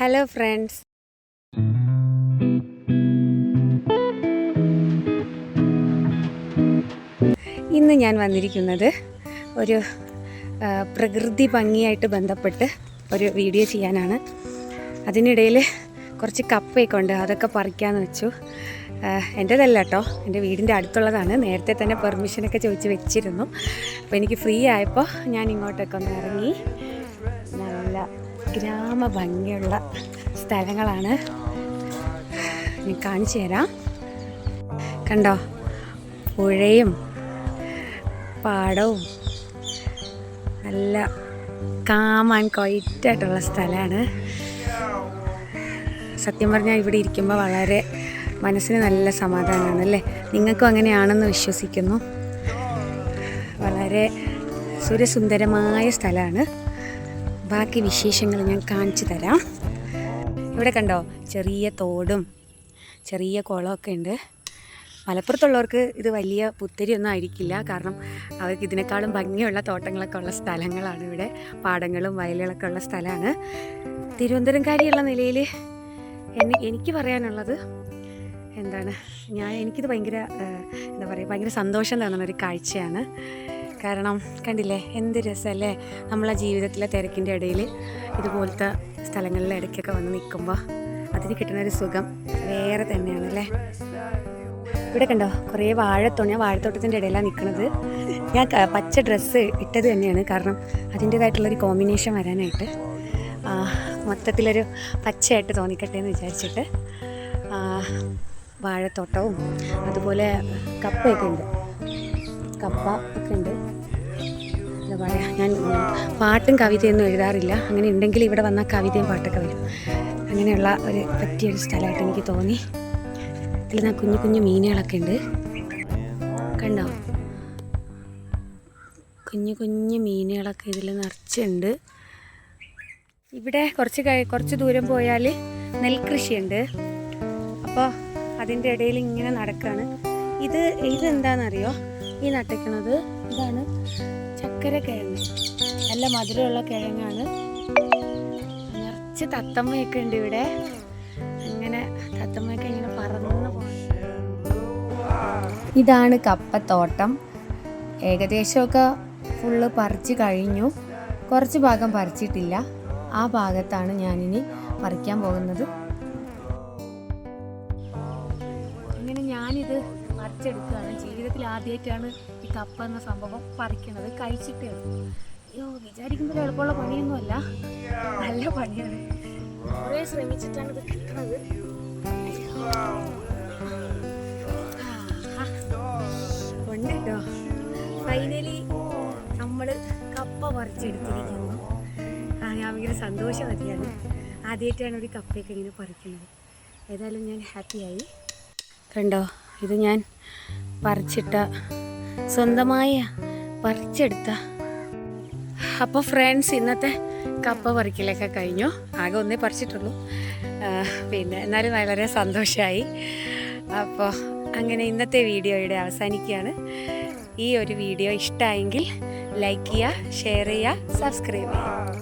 Hello friends ഇന്ന് ഞാൻ വന്നിരിക്കുന്നത് ഒരു പ്രകൃതി ഭംഗിയായിട്ട് ബന്ധപ്പെട്ട് ഒരു വീഡിയോ ചെയ്യാനാണ്. അതിനിടയിൽ കുറച്ച് കപ്പയൊക്കെ ഉണ്ട് അതൊക്കെ പറിക്കാമെന്ന് വെച്ചു. എന്റെതല്ല കേട്ടോ എന്റെ വീടിന്റെ അടുത്തുള്ളതാണ്. നേരത്തെ തന്നെ പെർമിഷനൊക്കെ ചോദിച്ച് വെച്ചിരുന്നു. അപ്പോൾ എനിക്ക് ഫ്രീ ആയപ്പോൾ ഞാൻ ഇങ്ങോട്ടൊക്കെ ഒന്ന് ഇറങ്ങി ഗ്രാമ ഭംഗിയുള്ള സ്ഥലങ്ങളാണ്. ഞാൻ കാണിച്ചു തരാം. കണ്ടോ? പുഴയും പാടവും നല്ല കാമാൻ ആയിട്ടുള്ള സ്ഥലമാണ്. സത്യം പറഞ്ഞാൽ ഇവിടെ ഇരിക്കുമ്പോൾ വളരെ മനസ്സിന് നല്ല സമാധാനമാണ് അല്ലേ? നിങ്ങൾക്കും അങ്ങനെയാണെന്ന് വിശ്വസിക്കുന്നു. വളരെ സുരസുന്ദരമായ സ്ഥലമാണ്. ബാക്കി വിശേഷങ്ങൾ ഞാൻ കാണിച്ചു തരാം. ഇവിടെ കണ്ടോ ചെറിയ തോടും ചെറിയ കുളമൊക്കെ ഉണ്ട്. മലപ്പുറത്തുള്ളവർക്ക് ഇത് വലിയ പുത്തരിയൊന്നും ആയിരിക്കില്ല. കാരണം അവർക്ക് ഇതിനേക്കാളും ഭംഗിയുള്ള തോട്ടങ്ങളൊക്കെ ഉള്ള സ്ഥലങ്ങളാണ് ഇവിടെ. പാടങ്ങളും വയലുകളൊക്കെ ഉള്ള സ്ഥലമാണ്. തിരുവനന്തപുരംകാരിയുള്ള നിലയിൽ എന്നെ എനിക്ക് പറയാനുള്ളത് എന്താണ്? ഞാൻ എനിക്കിത് ഭയങ്കര എന്താ പറയുക ഭയങ്കര സന്തോഷം തോന്നുന്ന ഒരു കാഴ്ചയാണ്. കാരണം കണ്ടില്ലേ എന്ത് രസമല്ലേ നമ്മളെ ജീവിതത്തിലെ തിരക്കിന്റെ ഇടയിൽ ഇതുപോലത്തെ സ്ഥലങ്ങളിൽ ഇടയ്ക്കൊക്കെ വന്ന് നിൽക്കുമ്പോൾ അതിന് കിട്ടുന്ന ഒരു സുഖം വേറെ തന്നെയാണല്ലേ. ഇവിടെ കണ്ടോ കുറേ വാഴത്തോട്ടം ഞാൻ വാഴത്തോട്ടത്തിന്റെ ഇടയിലാണ് നിൽക്കുന്നത് ഞാൻ പച്ച ഡ്രസ്സ് ഇട്ടത് തന്നെയാണ് കാരണം അതിന്റേതായിട്ടുള്ളൊരു കോമ്പിനേഷൻ വരാനായിട്ട്. മൊത്തത്തിലൊരു പച്ചയായിട്ട് തോന്നിക്കട്ടെ എന്ന് വിചാരിച്ചിട്ട് വാഴത്തോട്ടവും അതുപോലെ കപ്പയൊക്കെ ഉണ്ട്. കപ്പ ഒക്കെ ഉണ്ട്. പറയുക ഞാൻ പാട്ടും കവിതയൊന്നും എഴുതാറില്ല. അങ്ങനെ ഉണ്ടെങ്കിൽ ഇവിടെ വന്നാൽ കവിതയും പാട്ടൊക്കെ വരും. അങ്ങനെയുള്ള ഒരു പറ്റിയൊരു സ്ഥലമായിട്ട് എനിക്ക് തോന്നി. ഇതിൽ ഞാൻ കുഞ്ഞു കുഞ്ഞു മീനുകളൊക്കെ ഉണ്ട്. കണ്ടോ? കുഞ്ഞു കുഞ്ഞു മീനുകളൊക്കെ ഇതിൽ നിറച്ചുണ്ട്. ഇവിടെ കുറച്ച് കുറച്ച് ദൂരം പോയാൽ നെൽകൃഷിയുണ്ട്. അപ്പോൾ അതിന്റെ ഇടയിൽ ഇങ്ങനെ നടക്കുകയാണ് ഇത് ഇതെന്താണെന്നറിയോ ഈ നട്ടിക്കണത് ഇതാണ് ചക്കര കിഴങ്ങ്. നല്ല മധുരമുള്ള കിഴങ്ങാണ്. നിറച്ച് തത്തമ്മയൊക്കെ ഉണ്ട് ഇവിടെ. അങ്ങനെ തത്തമ്മയൊക്കെ ഇങ്ങനെ പറന്ന് ഇതാണ് കപ്പത്തോട്ടം. ഏകദേശമൊക്കെ ഫുള്ള് പറിച്ച് കഴിഞ്ഞു. കുറച്ച് ഭാഗം പറിച്ചിട്ടില്ല. ആ ഭാഗത്താണ് ഞാനിനി പറിക്കാൻ പോകുന്നത്. പറിച്ചെടുക്കുകയാണ്. ജീവിതത്തിൽ ആദ്യമായിട്ടാണ് ഈ കപ്പ എന്ന സംഭവം പറിക്കുന്നത്. കഴിച്ചിട്ടേ ഉള്ളൂ അയ്യോ വിചാരിക്കുന്നത് എളുപ്പമുള്ള പണിയൊന്നുമല്ല. നല്ല പണിയാണ്. കുറേ ശ്രമിച്ചിട്ടാണ് ഇത് കിട്ടുന്നത് ഉണ്ട് ഫൈനലി നമ്മൾ കപ്പ പറിച്ചെടുത്തിരിക്കുന്നു. ആ ഞാൻ ഭയങ്കര സന്തോഷം മതിയാണ് ആദ്യമായിട്ടാണ് ഒരു കപ്പയൊക്കെ ഇങ്ങനെ പറിക്കുന്നത്. ഏതായാലും ഞാൻ ഹാപ്പിയായി കണ്ടോ? ഇത് ഞാൻ പറിച്ചിട്ട സ്വന്തമായ പറിച്ചെടുത്ത. അപ്പോൾ ഫ്രണ്ട്സ് ഇന്നത്തെ കപ്പ പറിക്കലൊക്കെ കഴിഞ്ഞു. ആകെ ഒന്നേ പറിച്ചിട്ടുള്ളൂ. പിന്നെ എന്നാലും വളരെ സന്തോഷമായി അപ്പോൾ അങ്ങനെ ഇന്നത്തെ വീഡിയോ ഇവിടെ അവസാനിക്കുകയാണ്. ഈ ഒരു വീഡിയോ ഇഷ്ടമായെങ്കിൽ ലൈക്ക് ചെയ്യുക ഷെയർ ചെയ്യുക സബ്സ്ക്രൈബ് ചെയ്യുക.